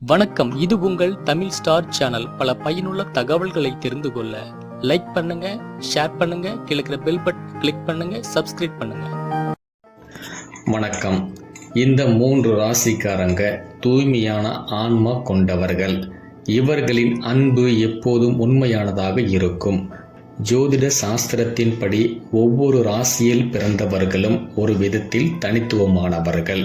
வணக்கம். இது உங்கள் தமிழ் ஸ்டார் சேனல். பல பயனுள்ள தகவல்களை தெரிந்து கொள்ள லைக் பண்ணுங்க ஷேர் பண்ணுங்க கிழக்கிற பெல் பட்டன் கிளிக் பண்ணுங்க சப்ஸ்கிரைப் பண்ணுங்க. வணக்கம். இந்த மூன்று ராசிக்காரங்க தூய்மையான ஆன்மா கொண்டவர்கள். இவர்களின் அன்பு எப்போதும் உண்மையானதாக இருக்கும். ஜோதிட சாஸ்திரத்தின்படி ஒவ்வொரு ராசியில் பிறந்தவர்களும் ஒரு விதத்தில் தனித்துவமானவர்கள்.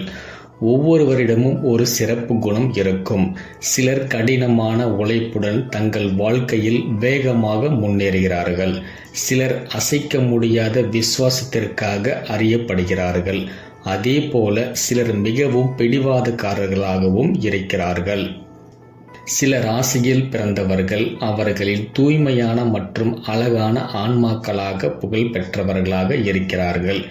ஒவ்வொருவரிடமும் ஒரு சிறப்பு குணம் இருக்கும். சிலர் கடினமான உழைப்புடன் தங்கள் வாழ்க்கையில் வேகமாக முன்னேறுகிறார்கள். சிலர் அசைக்க முடியாத விசுவாசத்திற்காக அறியப்படுகிறார்கள். அதே போல சிலர் மிகவும் பிடிவாதக்காரர்களாகவும் இருக்கிறார்கள். சில ராசியில் பிறந்தவர்கள் அவர்களின் தூய்மையான மற்றும் அழகான ஆன்மாக்களாக புகழ் பெற்றவர்களாக இருக்கிறார்கள்.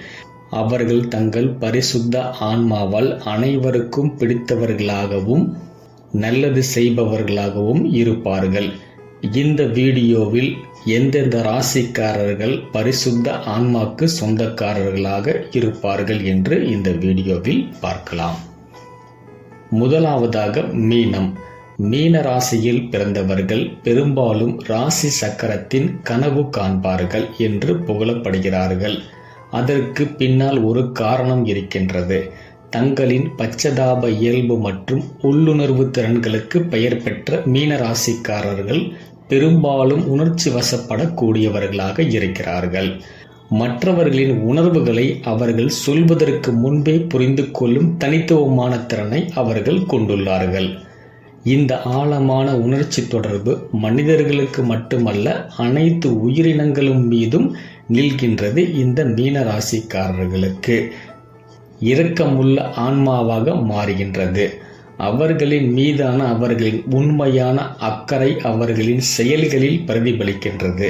அவர்கள் தங்கள் பரிசுத்த ஆன்மாவால் அனைவருக்கும் பிடித்தவர்களாகவும் நல்லது செய்பவர்களாகவும் இருப்பார்கள். இந்த வீடியோவில் எந்தெந்த ராசிக்காரர்கள் பரிசுத்த ஆன்மாக்கு சொந்தக்காரர்களாக இருப்பார்கள் என்று இந்த வீடியோவில் பார்க்கலாம். முதலாவதாக மீனம். மீன ராசியில் பிறந்தவர்கள் பெரும்பாலும் ராசி சக்கரத்தின் கனவு காண்பார்கள் என்று புகழப்படுகிறார்கள். அதற்கு பின்னால் ஒரு காரணம் இருக்கின்றது. தங்களின் பச்சதாப இயல்பு மற்றும் உள்ளுணர்வு திறன்களுக்கு பெயர் பெற்ற மீனராசிக்காரர்கள் பெரும்பாலும் உணர்ச்சி வசப்படக்கூடியவர்களாக இருக்கிறார்கள். மற்றவர்களின் உணர்வுகளை அவர்கள் சொல்வதற்கு முன்பே புரிந்து கொள்ளும் தனித்துவமான திறனை அவர்கள் கொண்டுள்ளார்கள். இந்த ஆழமான உணர்ச்சி தொடர்பு மனிதர்களுக்கு மட்டுமல்ல அனைத்து உயிரினங்களும் மீதும் நில்கின்றது இந்த மீன ராசிக்காரர்களுக்கு இரக்கமுள்ள ஆன்மாவாக மாறுகின்றது. அவர்களின் மீதான அவர்களின் உண்மையான அக்கறை அவர்களின் செயல்களில் பிரதிபலிக்கின்றது.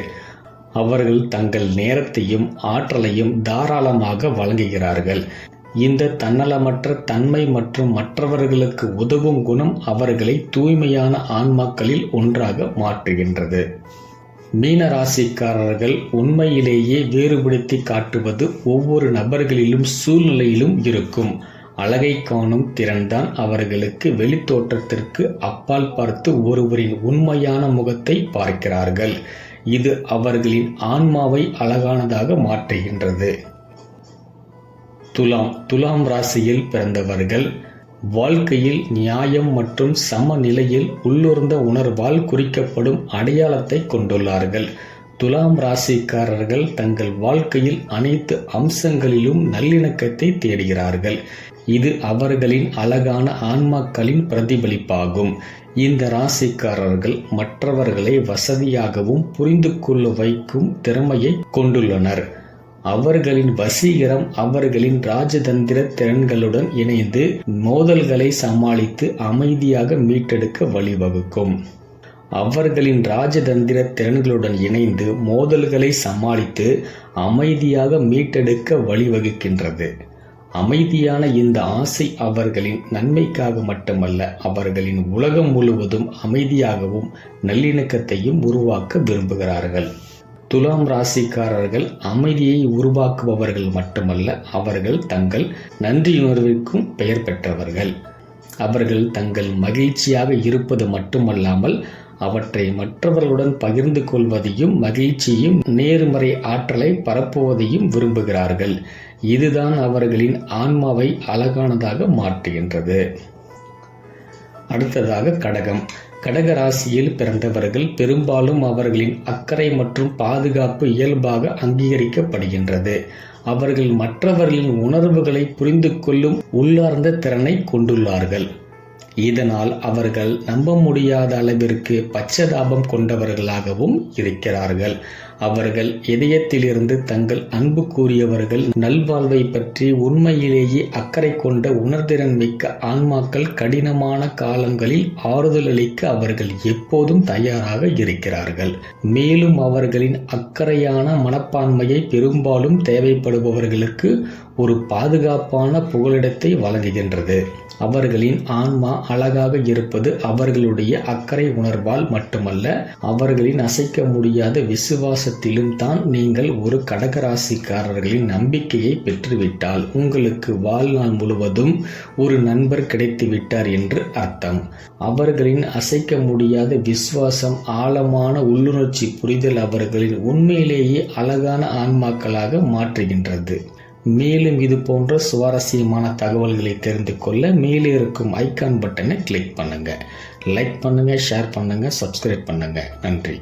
அவர்கள் தங்கள் நேரத்தையும் ஆற்றலையும் தாராளமாக வழங்குகிறார்கள். இந்த தன்னலமற்ற தன்மை மற்றும் மற்றவர்களுக்கு உதவும் குணம் அவர்களை தூய்மையான ஆன்மாக்களில் ஒன்றாக மாற்றுகின்றது. மீன ராசிக்காரர்கள் உண்மையிலேயே வேறுபடுத்தி காட்டுவது ஒவ்வொரு நபர்களிலும் சூழ்நிலையிலும் இருக்கும். அழகை காணும் திறன்தான் அவர்களுக்கு வெளித்தோற்றத்திற்கு அப்பால் பார்த்து ஒருவரின் உண்மையான முகத்தை பார்க்கிறார்கள். இது அவர்களின் ஆன்மாவை அழகானதாக மாற்றுகின்றது. துலாம் துலாம் ராசியில் பிறந்தவர்கள் வாழ்க்கையில் நியாயம் மற்றும் சமநிலையில் உள்ளுர்ந்த உணர்வால் குறிக்கப்படும் அடையாளத்தை கொண்டுள்ளார்கள். துலாம் ராசிக்காரர்கள் தங்கள் வாழ்க்கையில் அனைத்து அம்சங்களிலும் நல்லிணக்கத்தை தேடுகிறார்கள். இது அவர்களின் அழகான ஆன்மாக்களின் பிரதிபலிப்பாகும். இந்த ராசிக்காரர்கள் மற்றவர்களை வசதியாகவும் புரிந்து கொள்ள வைக்கும் திறமையை கொண்டுள்ளனர். அவர்களின் வசீகரம் அவர்களின் ராஜதந்திர திறன்களுடன் இணைந்து மோதல்களை சமாளித்து அமைதியாக மீட்டெடுக்க வழிவகுக்கும். அவர்களின் ராஜதந்திர திறன்களுடன் இணைந்து மோதல்களை சமாளித்து அமைதியாக மீட்டெடுக்க வழிவகுக்கின்றது. அமைதியான இந்த ஆசை அவர்களின் நன்மைக்காக மட்டுமல்ல அவர்களின் உலகம் முழுவதும் அமைதியாகவும் நல்லிணக்கத்தையும் உருவாக்க விரும்புகிறார்கள். துலாம் ராசிக்காரர்கள் அமைதியை உருவாக்குபவர்கள் மட்டுமல்ல அவர்கள் தங்கள் நன்றியுணர்விற்கும் பெயர் பெற்றவர்கள். அவர்கள் தங்கள் மகிழ்ச்சியாக இருப்பது மட்டுமல்லாமல் அவற்றை மற்றவர்களுடன் பகிர்ந்து கொள்வதையும் மகிழ்ச்சியும் நேர்மறை ஆற்றலை பரப்புவதையும் விரும்புகிறார்கள். இதுதான் அவர்களின் ஆன்மாவை அழகானதாக மாற்றுகின்றது. அடுத்ததாக கடகம். கடகராசியில் பிறந்தவர்கள் பெரும்பாலும் அவர்களின் அக்கறை மற்றும் பாதுகாப்பு இயல்பாக அங்கீகரிக்கப்படுகின்றது. அவர்கள் மற்றவர்களின் உணர்வுகளை புரிந்து கொள்ளும் உள்ளார்ந்த திறனை கொண்டுள்ளார்கள். இதனால் அவர்கள் நம்ப முடியாத அளவிற்கு பச்சதாபம் கொண்டவர்களாகவும் இருக்கிறார்கள். அவர்கள் இதயத்திலிருந்து தங்கள் அன்பு கூறியவர்கள் நல்வாழ்வை பற்றி உண்மையிலேயே அக்கறை கொண்ட உணர்திறன் மிக்க ஆன்மாக்கள் கடினமான காலங்களில் ஆறுதல் அளிக்க அவர்கள் எப்போதும் தயாராக இருக்கிறார்கள். மேலும் அவர்களின் அக்கறையான மனப்பான்மையை பெரும்பாலும் தேவைப்படுபவர்களுக்கு ஒரு பாதுகாப்பான புகலிடத்தை வழங்குகின்றது. அவர்களின் ஆன்மா அழகாக இருப்பது அவர்களுடைய அக்கறை உணர்வால் மட்டுமல்ல அவர்களின் அசைக்க முடியாத விசுவாச விசுவாசத்திலும் தான் நீங்கள் ஒரு கடகராசிக்காரர்களின் நம்பிக்கையை பெற்றுவிட்டால் உங்களுக்கு வாழ்நாள் முழுவதும் ஒரு நண்பர் கிடைத்து விட்டார் என்று அர்த்தம். அவர்களின் அசைக்க முடியாத விசுவாசம் ஆழமான உள்ளுணர்ச்சி புரிதல் அவர்களின் உண்மையிலேயே அழகான ஆன்மாக்களாக மாற்றுகின்றது. மேலும் இது போன்ற சுவாரஸ்யமான தகவல்களை தெரிந்து கொள்ள மேலே இருக்கும் ஐகான் பட்டனை கிளிக் பண்ணுங்க. லைக் பண்ணுங்க ஷேர் பண்ணுங்க சப்ஸ்கிரைப் பண்ணுங்க. நன்றி.